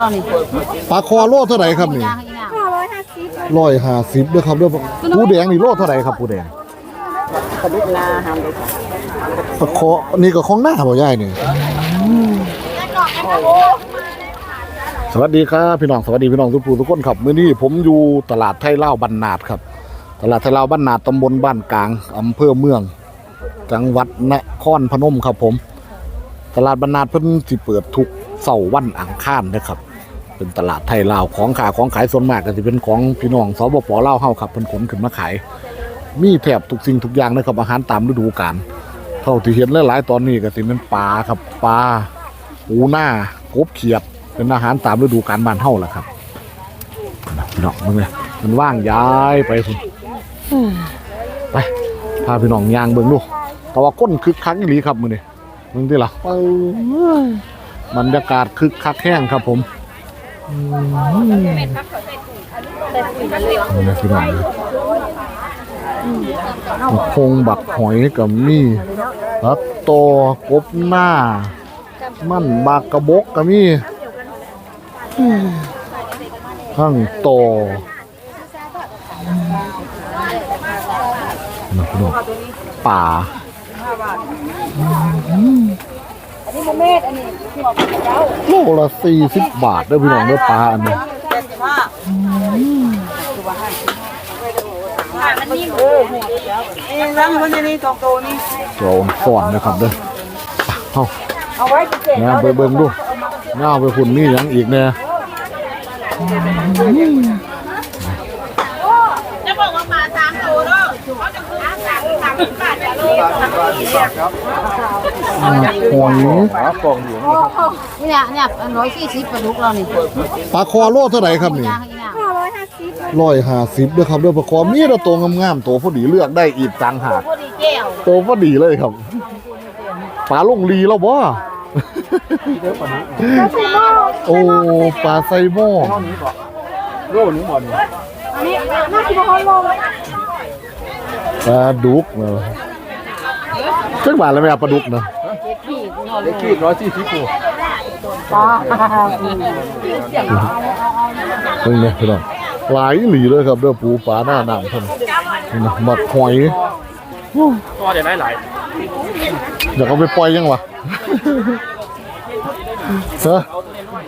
ตอนนี้ปลาคอโลเท่าไหร่ครับนี่ย่างอีกอย่างห้าร้อยห้าสิบร้อยห้าสิบเด้อครับเด้อปูแดงนี่โลเท่าไหร่ครับปูแดงกระดูกนาหามเลยปลาคอนี่ก็ของหน้าบ่ยายนี่สวัสดีครับพี่น้องสวัสดีพี่น้องทุกผู้ทุกคนครับมื้อนี้ผมอยู่ตลาดไทยเล่าวบ้านนาดครับ ตลาดไทยเล่าวบ้านนาดตำบลบ้านกลางอำเภอเมือง จังหวัดนครพนมครับผม ตลาดบ้านนาดเพิ่นสิเปิดทุกเสาร์วันอังคารนะครับ เป็นตลาดไทยลาวของขาของขายส่วนมากก็จะเป็นของพี่น้องสปปลาวเฮาครับเพิ่นขนขึ้นมาขาย มีแทบทุกสิ่งทุกอย่างนะครับอาหารตามฤดูกาลเท่าที่เห็นหลายๆตอนนี้ก็สิเป็นปลาครับปลาปูหน้ากบเขียดเป็นอาหารตามฤดูกาลบ้านเฮาแหละครับนะพี่น้องมึงเลยมันว่างย้ายไปพุ่นไปพาพี่น้องย่างเบิ่งดูแต่ว่าก้นคึกคักอีหลีครับมื้อนี้มึงที่ล่ะเอ้ยบรรยากาศคึกคักแห้งครับผม นี่นะพี่น้องคงบักหอยกับมีแล้วโตกบหน้า มันบากกระบกกับมีข้างโตนะพี่น้องป่า อันนี้โมเมดอันนี้ที่บอกเจ้าโลละสี่สิบบาทเด้อพี่น้องเด้อปลาอันนี้มันนี่เออหัวเจ้าเองรังมันจะนี่ตองโตนี่โจนฟอนนะครับเด้อเอาเอาไว้เก็บแง่ยไปเบิ่งดูง่าไปคุณมีหยังอีกแน่จะบอกว่ามาสามโตเนาะเขาจะคือสามสามบาทจะโลสามบาทครับ หอยเนี่ยเนี่ยร้อยสี่สิบกระดูกเรานี่ปลาคอโลเท่าไหร่ครับนี่ย่างอีกอย่างห้าร้อยห้าสิบร้อยห้าสิบเด้อครับเด้อปลาคอมีแต่ตัวงามๆตัวพอดีเลือกได้อีกต่างหากพอดีแก้วตัวพอดีเลยครับปลาลงลีแล้วบ่ก็ใส่หม้อโอ้ปลาไซโม่อันนี้น่าจะมาฮอนลงปลาดุกเนาะเจ้าบาทแล้วแม่ปลาดุกเนาะ เล็กขีดร้อยสี่สิบกูเพิ่งเนี่ยพี่น้องหลายหลีเลยครับเด้อปูปลาหน้าหนังท่านนี่นะหมักหอยก็จะได้หลายอยากเอาไปปล่อยยังวะเฮ้ย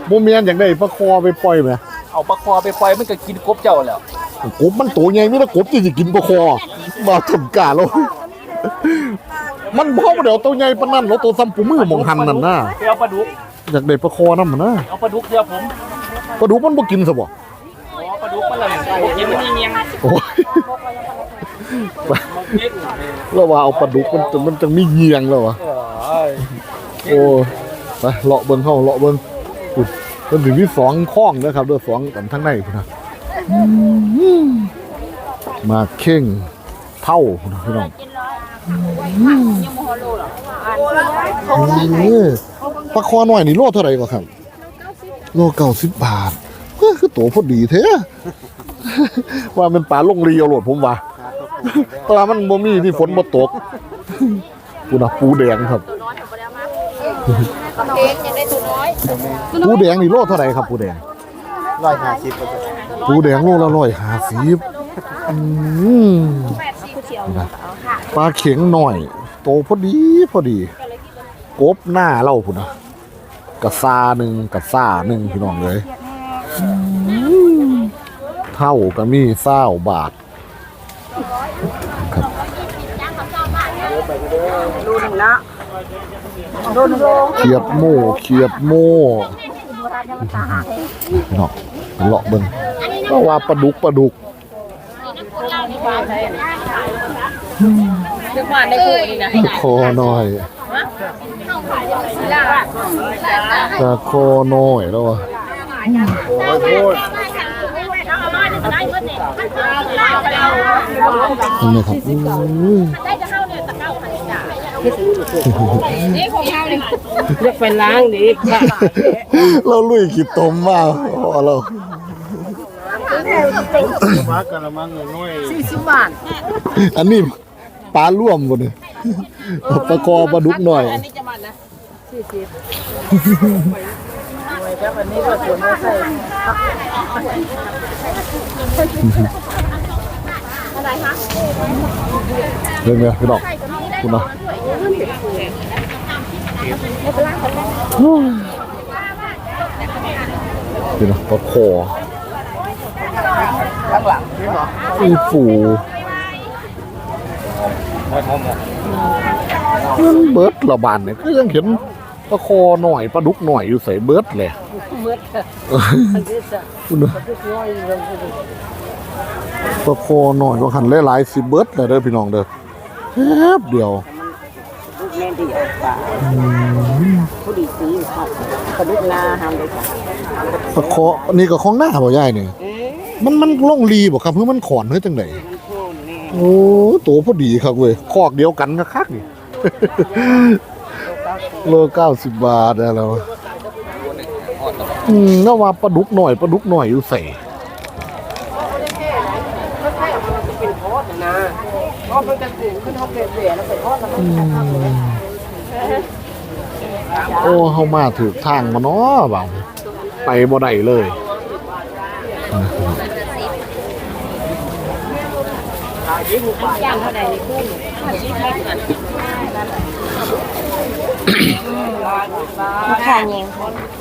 โมเมียนอยากได้ปลาคอไปปล่อยไหมเอาปลาคอไปปล่อยมันก็กินกบเจ้าแล้วกบมันตัวใหญ่ไม่ได้กบที่จะกินปลาคอมาถึงกาแล้ว มันพ่อมาเดี๋ยวตัวใหญ่ปานนั้นแล้วตัวซ้ำปูมือมองหันนั่นน่ะเดี๋ยวปลาดุกอยากได้ปลาคอนั่นมันนะเอาปลาดุกเดี๋ยวผมปลาดุกมันบ่กินซะบ่อ๋อปลาดุกมันเลยกินมันเงียงโอ้ยเงียงแล้วว่าเอาปลาดุกมันจะมันจะมีเหยียงแล้ววะเอ้ยโอ้ยไปเลาะเบิ่งเฮาเลาะเบิ่งอุ๊ยมันถึงมีสองข้องนะครับเด้อสองกันทั้งในพุ่นนะมาเข่งเท่าพุ่นนะพี่น้อง นี่ปลาคอหน่อยนี่โลเท่าไหร่ก็ครับ โลเก้าสิบบาทเฮ้ยคือตัวพอดีแท้ว่าเป็นปลาลงเรียวโหลดผมว่าปลามันบ่มีที่ฝนบ่ตกปูนะปูแดงครับเค้กยังได้ตัวน้อยปูแดงนี่โลเท่าไหร่ครับปูแดงร้อยห้าสิบปูแดงโลละร้อยห้าสิบอืมนะ ปลาเข็งหน่อย โตพอดีพอดี กบหน้าเล่าพุ่นนะกระซาหนึ่งกระซ่าหนึ่งพี่น้องเลยอืมเท่าก็มีเศร้าบาทครับดูหนึ่งละดูหนึ่งโลเขียดโม่เขียดโม่พี่น้องไปเลาะเบิ่งก็ว่าปลาดุกปลาดุกเรื่องว่าในคู่นี่นะคอหน่อยจะคอหน่อยแล้ววะนี่ครับอื้อเรียกไปล้างดิเราลุยขีดตมมากพอเรามากระมังน้อยสี่สิบบาทอันนี้ ปลาร่วมหมดเลยปลาคอปลาดุกหน่อยอันนี้จะมันนะสี่สิบเรื่องเนี้ยพี่น้องคุณนะพี่น้องปลาคออีปู มันเบิร์ดระบานเนี่ยก็ยังเห็นปลาคอหน่อยปลาดุกหน่อยอยู่ใส่เบิร์ดเลยเบิร์ดคุณนะปลาคอหน่อยก็หันหลายๆสิเบิร์ดเลยเด้อพี่น้องเด้อแป๊บเดียวแม่ดีกว่าผู้ดีสีครับกระดุกนาทำเลยค่ะปลาคอนี่ก็ของหน้าบ่ยายนี่เอ๊ะมันมันล่องลีบ่ครับเพื่อมันขอนเฮ้ยจังไดมันโคนแน่ โอ้ตัวพอดีครับเว้ยคอกเดียวกันก็คักนี่โลเก้าสิบบาทได้แล้วอืมแล้วว่าปลาดุกหน่อยปลาดุกหน่อยอยู่ใส่เป็นทอดนะทอดมันจะสูงขึ้นทอยปทอดแล้วมันจะทำเลยโอ้เฮามาถูกทางมาเนาะบ่าวไปบ่ได้เลย ย่างเท่าไหร่ในกุ้งราคาเอง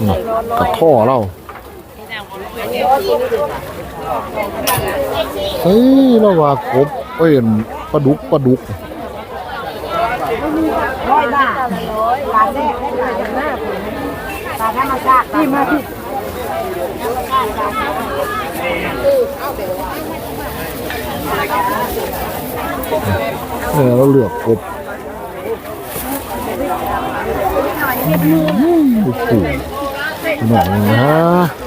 น่ะกระท่อเราเฮ้ยแล้วว่ากบเอ้ยปลาดุกปลาดุกร้อยบาทบาทแรกได้บาทหน้าบาธรรมชาติที่มาที่ เนี่ยเราเลือกกบอืมโอ้โหหนังนะ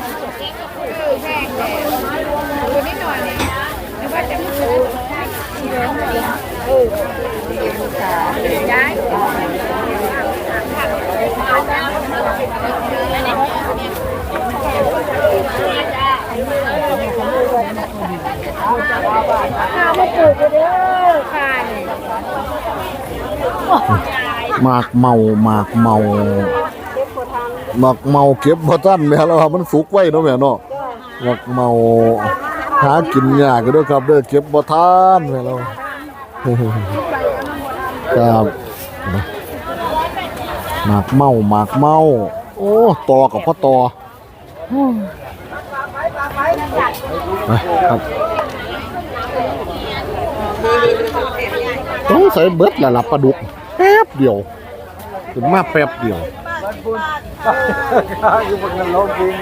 ข้าวมาปลูกเด้อค่ะหมากเมาหมากเมาหมากเมาเก็บบ่ทันแม่แล้วว่ามันสุกไว้เนาะแม่เนาะหมากเมาหากินยากก็เด้อครับเด้อเก็บบ่ทันแม่แล้วครับหมากเมาหมากเมาโอ้ตอกับพ่อตอไปครับ ต้องใส่เบิดละลับปลาดุกแป๊บเดียวถึงมาแป๊บเดียวอยู่บนกันลงจริง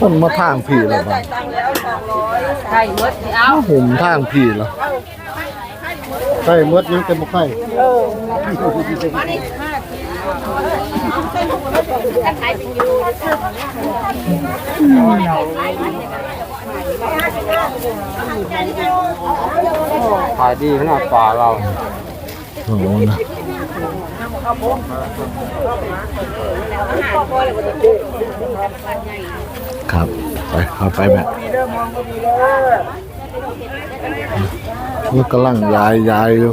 คนมาทางพี่แล้วบ้างไข่มดเอามาห่มทางพี่แล้วใช่มดยังเต็มบ่ไข่ ขายดีขนาดป่าเราโอ้โหนะครับ ไปเอาไปแบบนี่กำลังย้ายย้ายอยู่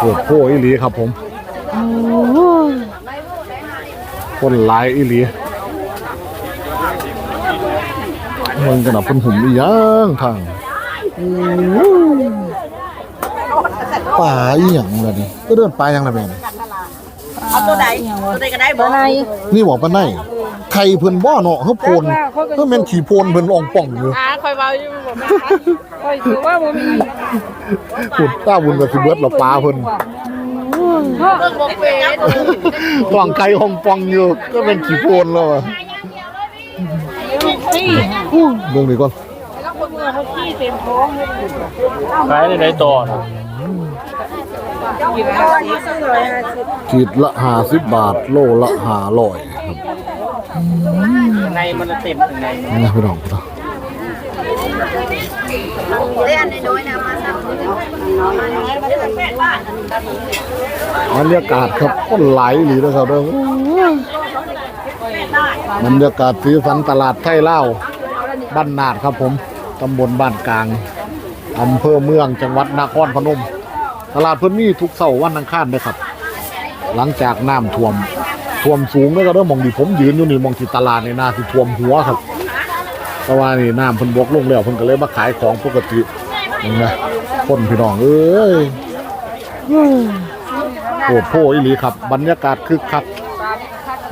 โอ้โหอีหลีครับผมคนหลายอีหลีมึงกันนะเพิ่นหุ่มอีหยังทางป่าอีหยังล่ะนี่ก็เดินป่าหยังล่ะแม่นี่เอาตัวใดตัวใดก็ได้บ่นี่บอกปานไหน ใครเพิ่นบ่เนาะเฮาโพนเฮาแม่นขี้โพนเพิ่นอ่องป่องอยู่อ่าคอยเบาอยู่บ่แม่คอยถือว่าบ่มีขุดต้าบุญก็สิเบิดละปลาเพิ่นเบิ่งบ่เป็นร่างไก่อ่องป่องอยู่ก็เป็นขี้โพนแล้วอะนี่เบิ่งนี่ก่อนแล้วคนเมืองเขาขี้เต็มท้องเลยขายในไหนต่อนะอขีดละห้าสิบบาท โลละห้าร้อย ครับในมันเต็มในนี่พี่น้องครับเล่นน้อยๆนะมาสักบรรยากาศครับคนไหลายหรือนะครับเด้อบรรยากาศสีสันตลาดไทยเล่าบ้านนาดครับผมตำบลบ้านกลางอำเภอเมืองจังหวัดนครพนม ตลาดเพิ่นมีทุกเสาร์วันอังคารนะครับ หลังจากน้ำท่วม ท่วมสูงแล้วก็เริ่มมองดิผมยืนอยู่นี่มองที่ตลาดในนาที่ท่วมหัวครับ เพราะว่านี่น้ำเพิ่นบกลงแล้วเพิ่นก็เลยมาขายของปกตินี่นะคนพี่น้องเอ้ยโอ้โหอีหลีครับ บรรยากาศคึกคัก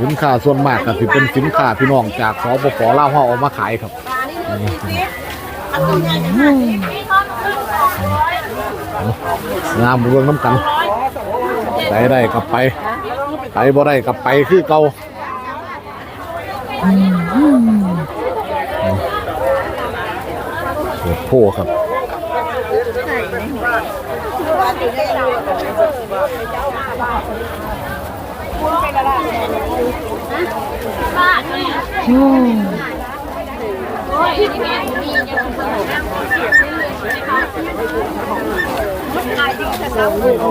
สินค้าส่วนมากก็สิเป็นสินค้าพี่น้องจากสปปลาวเฮาเอามาขายครับงามเรื่องน้ำกันไปได้กลับไป ไปบ่ได้กับไปคือเก่าโพครับโอ้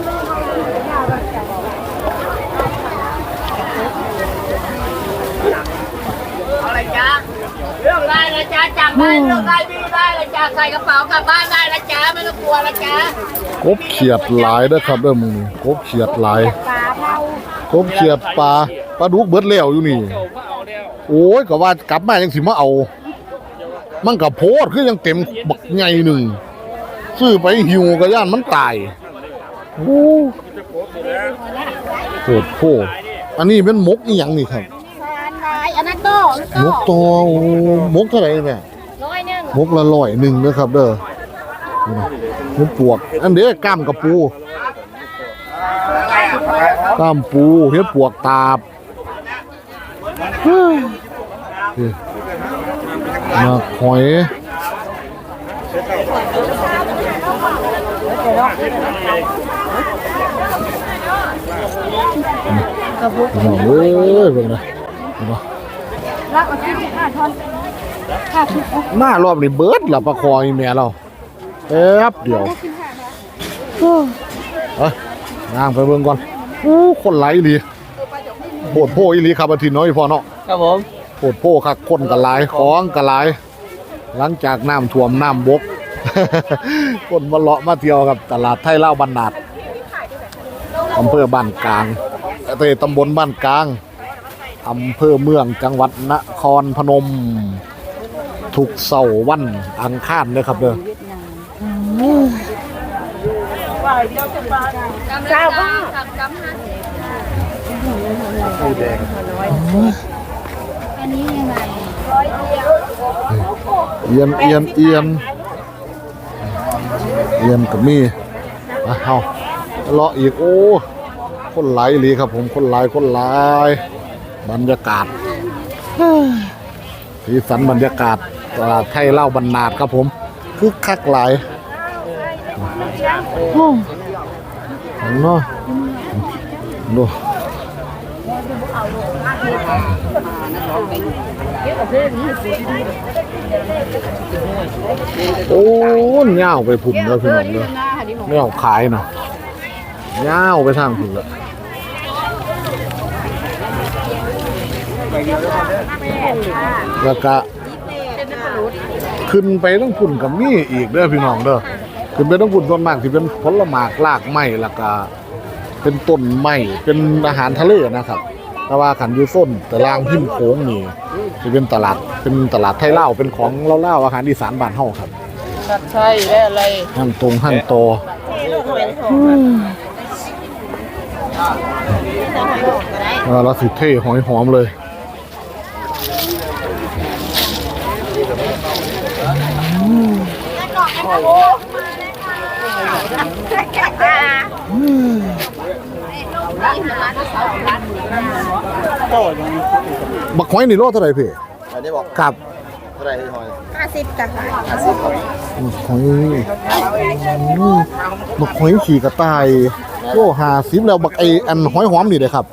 ะไรจ้าเรื่องได้นะจ๊ะจับได้เรื่องได้ดีได้เลยจ้าใส่กระเป๋ากลับบ้านได้นะจ๊ะไม่ต้องกลัวนะจ๊ะกบเขียดหลายเด้อครับเด้อมึงนี่กบเขียดหลายกบเขียดปลาปลาดุกเบิดแล้วอยู่นี่ โอ้ยก็ว่ากลับมายังสิมาเอา มันก็โพดคือยังเต็มบักใหญ่หนึ่งซื้อไปหิวก็ย่านมันตายโอ้โหดโพดอันนี้เป็นมกอีหยังนี่ครับ อันนั้นโต้มกตัวโอ้มกเท่าไหร่เนี่ยร้อยหนึ่งมกละร้อยหนึ่งนะครับ เด้อนี่นะหมูปวก อันเด้อกล้ามกับปูกล้ามปูเฮ็ดปวกตาบเฮ้ยนี่มาหอยโอ้โหเป็นไงเป็นไง รักเอาที่ห้าทอนห้าทุกมารอบนี้เบิดละประคอยแม่เราแป๊บเดียวเอ้ยนางไปเบิ่งก่อนโอ้คนไหลดีโบดโพอีหลีครับอาทิตย์น้อยพอเนาะครับผมโบดโพคักคนกะหลายของกะหลาย หลังจากน้ำท่วมน้ำบก คนมาเลาะมาเที่ยวกับตลาดไทยเล่าวบ้านนาดอำเภอบ้านกลางเตตำบลบ้านกลาง อำเภอเมืองจังหวัดนครพนมทุกเสาร์วันอังคารเลยครับเด้อเก้าบ้าเอียนเอียนเอียนเอียนกับมีอะเอาเลาะอีกโอ้ คนไหลายอีหลีครับผมคนไหลายคนไหลาย บรรยากาศสีสันบรรยากาศตลาดไทยเล่าบรรนาดครับผมคึกคักหลายเนาะดูโอ้เงาไปผุ่มแล้วพี่น้องเลยไม่เอาขายนะเงาไปทางผุ่มแล้ว แล้วก็ขึ้นไปต้องพุ่นกับมีอีกเด้อพี่น้องเด้อขึ้นไปต้องพุ่นส่วนมากที่เป็นผลไม้รากไม้แล้วก็เป็นต้นไม้เป็นอาหารทะเลนะครับ แต่ว่าขันอยูส้นแต่ล่างพิมพ์โค้งนี่จะเป็นตลาดเป็นตลาดไทยเล่าวเป็นของเล่าเล่าวอาหารอีสานบ้านเฮาครับชัดใช่และอะไรหั่นตรงหั่นโตเออเราสิเท่หอยหอมเลย บักหอยนี่โลเท่าไหร่พี่อันนี้บอกครับเท่าไหร่หอยห้าสิบจ้ะบักหอยอืมบักหอยขี่กระต่ายโลหาสิบแล้วบักไออันหอยหอมนี่เลยครับ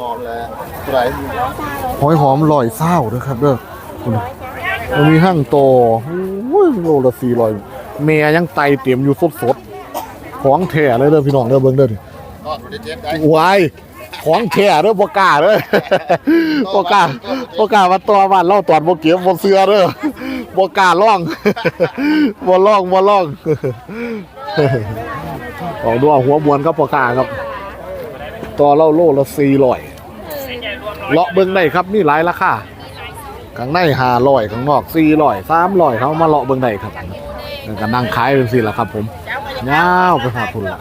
นอนแล้วเท่าไหร่หอยหอมลอยเศร้าเด้อครับเด้อคุณมันมีห้างโต โอ้ยโลละสี่ร้อยเมียยังไตเตรียมอยู่สดสดๆของแท้เลยเด้อพี่น้องเด้อเบิ่งเด้อนี่นอนได้เจ็ดได้วายของแท้เด้อบ่กล้าเด้อบ่กล้าบ่กล้ามาตัวบ้านเราตอนบ่เก็บบ่เสือเด้อบ่กล้าล่องบ่ล่องบ่ล่องออกดูเอาหัวบวนครับพ่อกล้าครับต่อเล่าโลละ400เลาะเบิ่งได้ครับมีหลายราคา ข้างในหาลอยข้างนอกสี่ร้อยสามร้อยเขามาเลาะเบิ่งได้ครับแล้วก็นั่งขายเป็นสิละครับผมยาวไปหาทุนละ